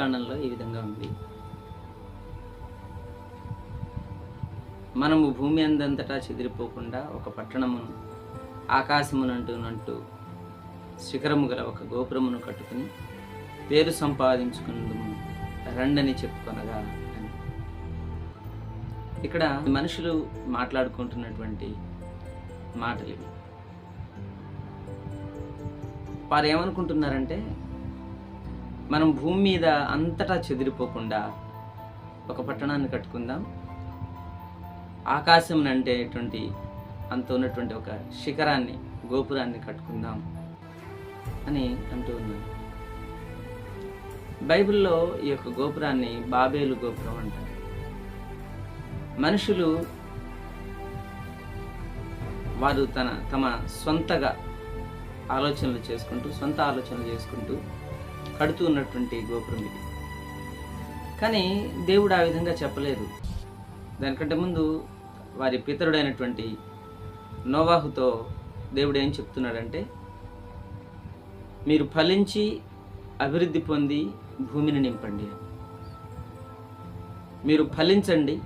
ఆదికాండంలో ఈ విధంగా ఉంది. మనము భూమి అందంతటా చెదిరిపోకుండా ఒక పట్టణమును ఆకాశమునంటునంటూ శిఖరము గల ఒక గోపురమును కట్టుకుని పేరు సంపాదించుకుందుము రండని చెప్పుకొనగా అని. ఇక్కడ మనుషులు మాట్లాడుకుంటున్నటువంటి మాటలు ఇవి వారు ఏమనుకుంటున్నారంటే మనం భూమి మీద అంతటా చెదిరిపోకుండా ఒక పట్టణాన్ని కట్టుకుందాం. ఆకాశం అంటేటువంటి అంత ఉన్నటువంటి ఒక శిఖరాన్ని గోపురాన్ని కట్టుకుందాం అని అంటూ ఉన్నాను బైబిల్లో ఈ యొక్క గోపురాన్ని బాబేలు గోపురం అంటారు. మనుషులు వారు తన తమ సొంతగా ఆలోచనలు చేసుకుంటూ సొంత ఆలోచనలు చేసుకుంటూ కడుతూ ఉన్నటువంటి గోపురం ఇది. కానీ దేవుడు ఆ విధంగా చెప్పలేదు. దానికంటే ముందు వారి పితరుడైనటువంటి నోవాహుతో దేవుడు ఏం చెప్తున్నాడంటే మీరు ఫలించి అభివృద్ధి పొంది భూమిని నింపండి మీరు ఫలించండి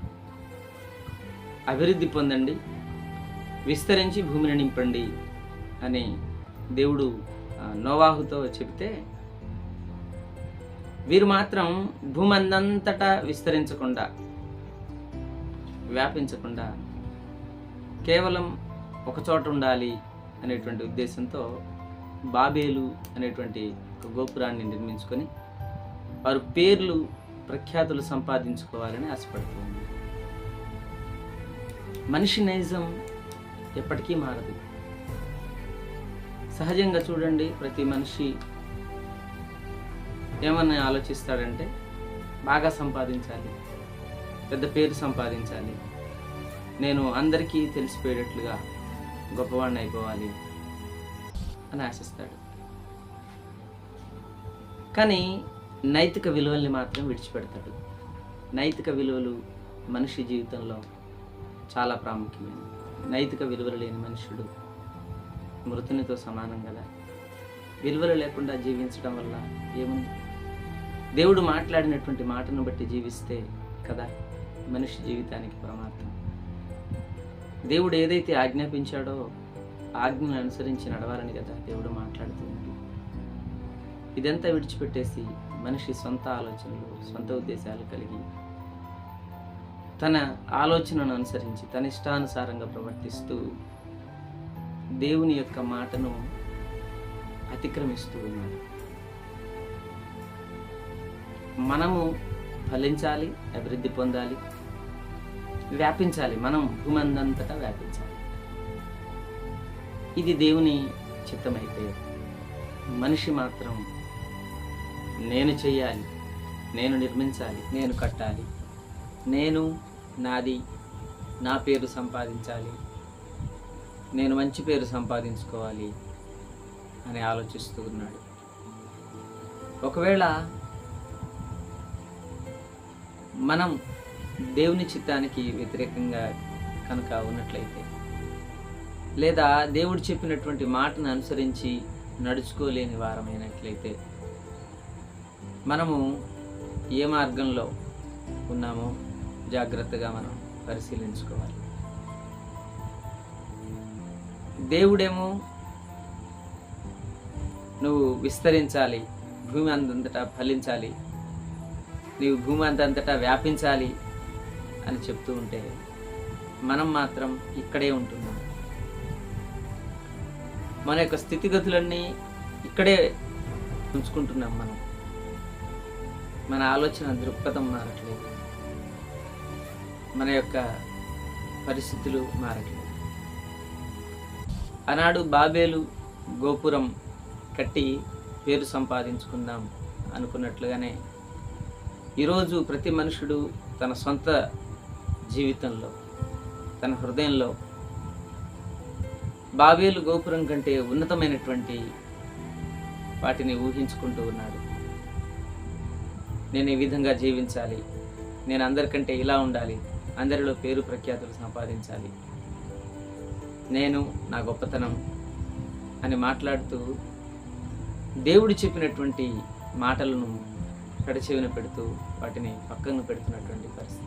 అభివృద్ధి పొందండి విస్తరించి భూమిని నింపండి అని దేవుడు నోవాహుతో చెబితే వీరు మాత్రం భూమందంతటా విస్తరించకుండా వ్యాపించకుండా కేవలం ఒక చోట ఉండాలి అనేటువంటి ఉద్దేశంతో బాబేలు అనేటువంటి ఒక గోపురాన్ని నిర్మించుకొని వారు పేర్లు ప్రఖ్యాతులు సంపాదించుకోవాలని ఆశపడుతూ ఉన్నారు. మనిషి నైజం ఎప్పటికీ మారదు. సహజంగా చూడండి ప్రతి మనిషి ఏమని ఆలోచిస్తాడంటే బాగా సంపాదించాలి పెద్ద పేరు సంపాదించాలి నేను అందరికీ తెలిసిపోయేటట్లుగా గొప్పవాడిని అయిపోవాలి అని ఆశిస్తాడు. కానీ నైతిక విలువల్ని మాత్రం విడిచిపెడతాడు. నైతిక విలువలు మనిషి జీవితంలో చాలా ప్రాముఖ్యమైనవి. నైతిక విలువలు లేని మనుషుడు మృతునితో సమానం కదా? విలువలు లేకుండా జీవించడం వల్ల ఏముంది? దేవుడు మాట్లాడినటువంటి మాటను బట్టి జీవిస్తే కదా మనిషి జీవితానికి ప్రమాదం. దేవుడు ఏదైతే ఆజ్ఞాపించాడో ఆజ్ఞను అనుసరించి నడవాలని కదా దేవుడు మాట్లాడుతుంది ఇదంతా విడిచిపెట్టేసి మనిషి సొంత ఆలోచనలు సొంత ఉద్దేశాలు కలిగి తన ఆలోచనను అనుసరించి తన ఇష్టానుసారంగా ప్రవర్తిస్తూ దేవుని యొక్క మాటను అతిక్రమిస్తూ ఉన్నాడు. మనము ఫలించాలి అభివృద్ధి పొందాలి వ్యాపించాలి మనం భూమి అందంతటా వ్యాపించాలి. ఇది దేవుని చిత్తమైతే మనిషి మాత్రం నేను చెయ్యాలి నేను నిర్మించాలి నేను కట్టాలి నేను నాది నా పేరు సంపాదించాలి నేను మంచి పేరు సంపాదించుకోవాలి అని ఆలోచిస్తూ ఉన్నాడు. ఒకవేళ మనం దేవుని చిత్తానికి వ్యతిరేకంగా కనుక ఉన్నట్లయితే లేదా దేవుడు చెప్పినటువంటి మాటను అనుసరించి నడుచుకోలేని వారమైనట్లయితే మనము ఏ మార్గంలో ఉన్నామో జాగ్రత్తగా మనం పరిశీలించుకోవాలి. దేవుడేమో నువ్వు విస్తరించాలి భూమి అందంతటా ఫలించాలి నీవు భూమి అంతంతటా వ్యాపించాలి అని చెప్తూ ఉంటే మనం మాత్రం ఇక్కడే ఉంటున్నాం. మన యొక్క స్థితిగతులన్నీ ఇక్కడే ఉంచుకుంటున్నాం మనం. మన ఆలోచన దృక్పథం మారట్లేదు. మన యొక్క పరిస్థితులు మారట్లేదు. ఆనాడు బాబేలు గోపురం కట్టి పేరు సంపాదించుకుందాం అనుకున్నట్లుగానే ఈరోజు ప్రతి మనుషుడు తన సొంత జీవితంలో తన హృదయంలో బాబేలు గోపురం కంటే ఉన్నతమైనటువంటి వాటిని ఊహించుకుంటూ ఉన్నాడు. నేను ఈ విధంగా జీవించాలి. నేను అందరికంటే ఇలా ఉండాలి. అందరిలో పేరు ప్రఖ్యాతులు సంపాదించాలి. నేను నా గొప్పతనం అని మాట్లాడుతూ దేవుడు చెప్పినటువంటి మాటలను కడచెవిన పెడుతూ వాటిని పక్కన పెడుతున్నటువంటి పరిస్థితి.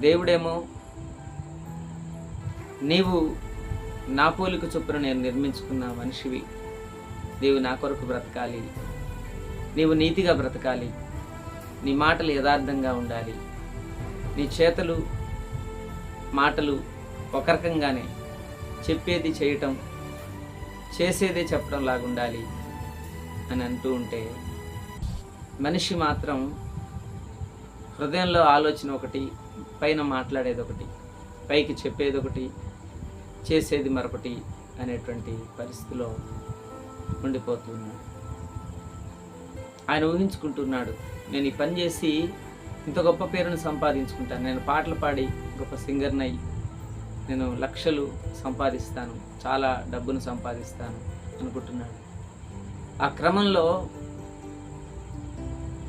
దేవుడేమో నీవు నా పోలిక చొప్పున నేను నిర్మించుకున్న మనిషివి. నీవు నా కొరకు బ్రతకాలి. నీవు నీతిగా బ్రతకాలి. నీ మాటలు యథార్థంగా ఉండాలి. నీ చేతలు మాటలు ఒక రకంగానే చెప్పేది చేయటం చేసేదే చెప్పడం లాగుండాలి అని అంటూ ఉంటే మనిషి మాత్రం హృదయంలో ఆలోచన ఒకటి పైన మాట్లాడేది ఒకటి పైకి చెప్పేది ఒకటి చేసేది మరొకటి అనేటువంటి పరిస్థితిలో ఉండిపోతున్నాడు ఆయన ఊహించుకుంటున్నాడు నేను ఈ పని చేసి ఇంత గొప్ప పేరును సంపాదించుకుంటాను నేను పాటలు పాడి గొప్ప సింగర్ని అయి నేను లక్షలు సంపాదిస్తాను చాలా డబ్బును సంపాదిస్తాను అనుకుంటున్నాడు. ఆ క్రమంలో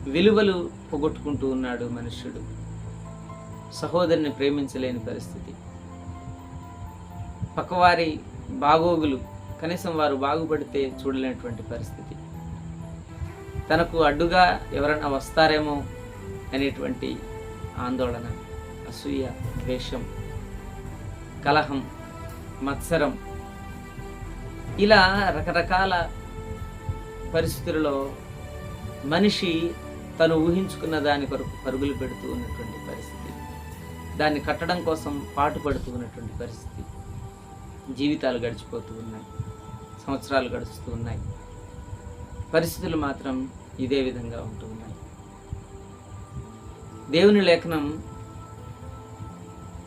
విలువలు పోగొట్టుకుంటూ ఉన్నాడు మనుష్యుడు. సహోదరిని ప్రేమించలేని పరిస్థితి. పక్కవారి బాగోగులు కనీసం వారు బాగుపడితే చూడలేనటువంటి పరిస్థితి. తనకు అడ్డుగా ఎవరైనా వస్తారేమో అనేటువంటి ఆందోళన అసూయ ద్వేషం కలహం మత్సరం ఇలా రకరకాల పరిస్థితులలో మనిషి తను ఊహించుకున్న దాని కొరకు పరుగులు పెడుతూ ఉన్నటువంటి పరిస్థితి. దాన్ని కట్టడం కోసం పాటుపడుతూ ఉన్నటువంటి పరిస్థితి. జీవితాలు గడిచిపోతూ ఉన్నాయి. సంవత్సరాలు గడుస్తూ ఉన్నాయి. పరిస్థితులు మాత్రం ఇదే విధంగా ఉంటూ ఉన్నాయి. దేవుని లేఖనం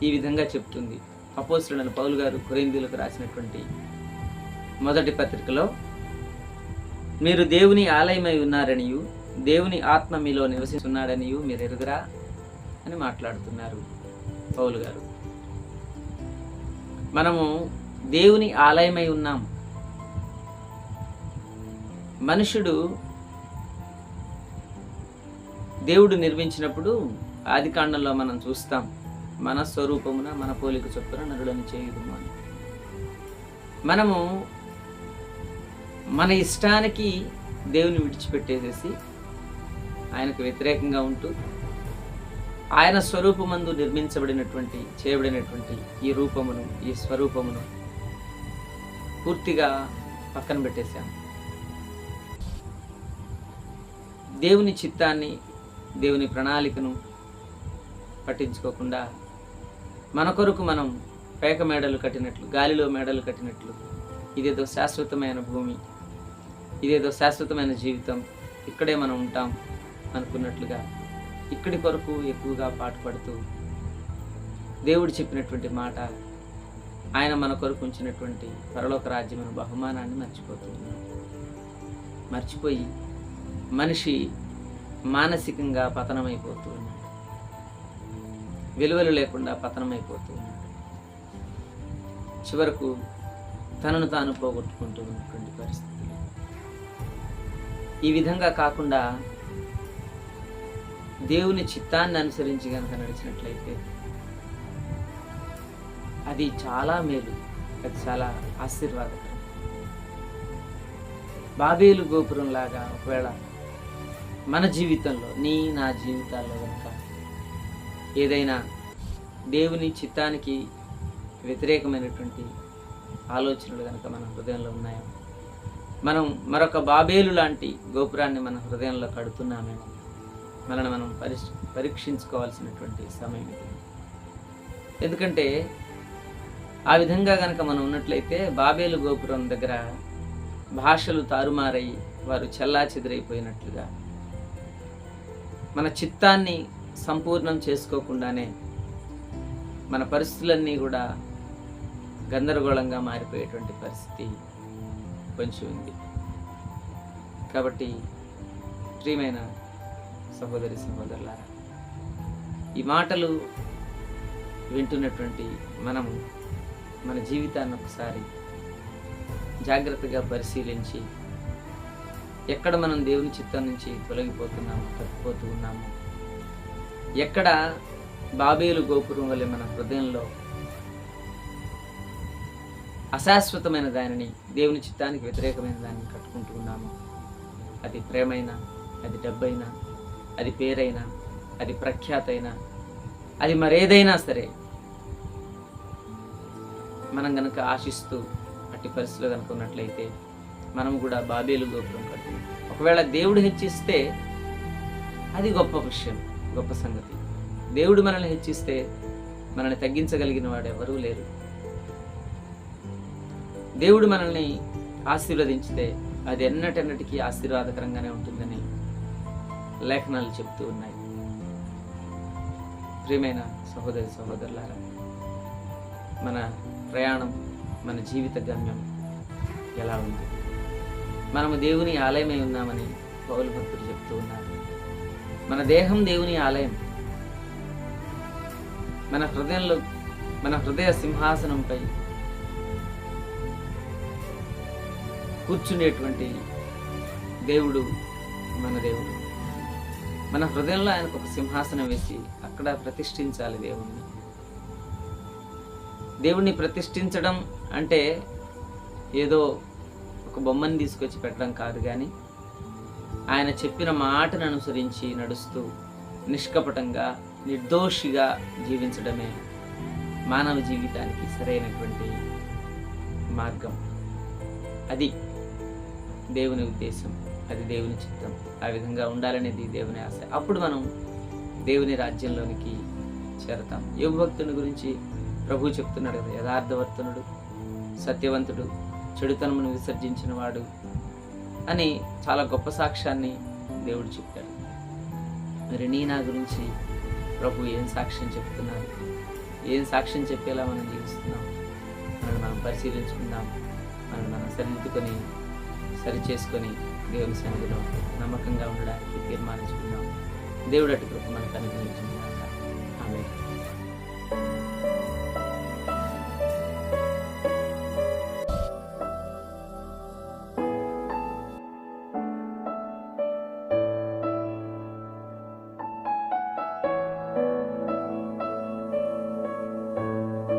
ఈ విధంగా చెప్తుంది. అపోసులను పౌలు గారు కొరిందీలకు రాసినటువంటి మొదటి పత్రికలో మీరు దేవుని ఆలయమై ఉన్నారనియు దేవుని ఆత్మ మీలో నివసిస్తున్నాడని మీరు ఎరుగురా అని మాట్లాడుతున్నారు పౌలు గారు. మనము దేవుని ఆలయమై ఉన్నాం. మనుషుడు దేవుడు నిర్మించినప్పుడు ఆది కాండంలో మనం చూస్తాం మన స్వరూపమున మన పోలిక చొప్పున నరులను చేయుదుము అని. మనము మన ఇష్టానికి దేవుని విడిచిపెట్టేసేసి ఆయనకు వ్యతిరేకంగా ఉంటూ ఆయన స్వరూపమందు నిర్మించబడినటువంటి చేయబడినటువంటి ఈ రూపమును ఈ స్వరూపమును పూర్తిగా పక్కన పెట్టేశాం. దేవుని చిత్తాన్ని దేవుని ప్రణాళికను పట్టించుకోకుండా మన కొరకు మనం పేక మేడలు కట్టినట్లు గాలిలో మేడలు కట్టినట్లు ఇదేదో శాశ్వతమైన భూమి ఇదేదో శాశ్వతమైన జీవితం ఇక్కడే మనం ఉంటాం. అనుకున్నట్లుగా ఇక్కడి కొరకు ఎక్కువగా పాటుపడుతూ దేవుడు చెప్పినటువంటి మాట ఆయన మన కొరకు ఉంచినటువంటి పరలోక రాజ్యమైన బహుమానాన్ని మర్చిపోతున్నాం మర్చిపోయి మనిషి మానసికంగా పతనమైపోతూ ఉన్నాడు. విలువలు లేకుండా పతనమైపోతూ ఉన్నాడు. చివరకు తనను తాను పోగొట్టుకుంటూ ఉన్నటువంటి పరిస్థితి. ఈ విధంగా కాకుండా దేవుని చిత్తాన్ని అనుసరించి కనుక నడిచినట్లయితే అది చాలా మేలు. అది చాలా ఆశీర్వాదకరం. బాబేలు గోపురం లాగా ఒకవేళ మన జీవితంలో నీ నా జీవితాల్లో కనుక ఏదైనా దేవుని చిత్తానికి వ్యతిరేకమైనటువంటి ఆలోచనలు కనుక మన హృదయంలో ఉన్నాయో మనం మరొక బాబేలు లాంటి గోపురాన్ని మన హృదయంలో కడుతున్నామేమో మనల్ని మనం పరి పరీక్షించుకోవాల్సినటువంటి సమయం ఇది. ఎందుకంటే ఆ విధంగా కనుక మనం ఉన్నట్లయితే బాబేలు గోపురం దగ్గర భాషలు తారుమారై వారు చెల్లా చెదిరైపోయినట్లుగా మన చిత్తాన్ని సంపూర్ణం చేసుకోకుండానే మన పరిస్థితులన్నీ కూడా గందరగోళంగా మారిపోయేటువంటి పరిస్థితి కొంచెం ఉంది. కాబట్టి ప్రియమైన సహోదరి సహోదరులారా ఈ మాటలు వింటున్నటువంటి మనము మన జీవితాన్ని ఒకసారి జాగ్రత్తగా పరిశీలించి ఎక్కడ మనం దేవుని చిత్తం నుంచి తొలగిపోతున్నాము తప్పిపోతూ ఉన్నాము ఎక్కడ బాబేలు గోపురం వల్ల మన హృదయంలో అశాశ్వతమైన దానిని దేవుని చిత్తానికి వ్యతిరేకమైన దానిని కట్టుకుంటూ ఉన్నాము అది ప్రేమైనా అది డబ్బైనా అది పేరైనా అది ప్రఖ్యాత అయినా అది మరేదైనా సరే మనం గనక ఆశిస్తూ అట్టి పరిస్థితిలో కనుక ఉన్నట్లయితే మనం కూడా బాబేలు గోపురం కట్టు ఒకవేళ దేవుడు హెచ్చిస్తే అది గొప్ప విషయం గొప్ప సంగతి. దేవుడు మనల్ని హెచ్చిస్తే మనల్ని తగ్గించగలిగిన వాడు ఎవరూ లేరు. దేవుడు మనల్ని ఆశీర్వదించితే అది ఎన్నటెన్నటికీ ఆశీర్వాదకరంగానే ఉంటుందని లేఖనాలు చెప్తూ ఉన్నాయి. ప్రియమైన సహోదరి సహోదరులారా మన ప్రయాణం మన జీవిత గమ్యం ఎలా ఉంది? మనము దేవుని ఆలయమై ఉన్నామని పౌలు భక్తులు చెప్తూ ఉన్నారు. మన దేహం దేవుని ఆలయం. మన హృదయంలో మన హృదయ సింహాసనంపై కూర్చునేటువంటి దేవుడు మన దేవుడు. మన హృదయంలో ఆయనకు ఒక సింహాసనం వేసి అక్కడ ప్రతిష్ఠించాలి దేవుణ్ణి. దేవుణ్ణి ప్రతిష్ఠించడం అంటే ఏదో ఒక బొమ్మని తీసుకొచ్చి పెట్టడం కాదు కానీ ఆయన చెప్పిన మాటను అనుసరించి నడుస్తూ నిష్కపటంగా నిర్దోషిగా జీవించడమే మానవ జీవితానికి సరైనటువంటి మార్గం. అది దేవుని ఉద్దేశం. అది దేవుని చిత్తం ఆ విధంగా ఉండాలనేది దేవుని ఆశ. అప్పుడు మనం దేవుని రాజ్యంలోనికి చేరతాం. యువ భక్తుని గురించి ప్రభు చెప్తున్నాడు కదా యథార్థవర్తనుడు సత్యవంతుడు చెడుతనమును విసర్జించిన వాడు అని చాలా గొప్ప సాక్ష్యాన్ని దేవుడు చెప్పాడు. మరి నీ నా గురించి ప్రభు ఏం సాక్ష్యం చెప్తున్నాడు ఏం సాక్ష్యం చెప్పేలా మనం జీవిస్తున్నాం? మనం మనం పరిశీలించుకుందాం. మనం మనం సరిదిద్దుకొని సరి చేసుకొని దేవుని సన్నిధిలో నమ్మకంగా ఉండడానికి తీర్మానించుకున్నాం. దేవుడు అటు కృప మనకు అనుగ్రహించింది ఆమె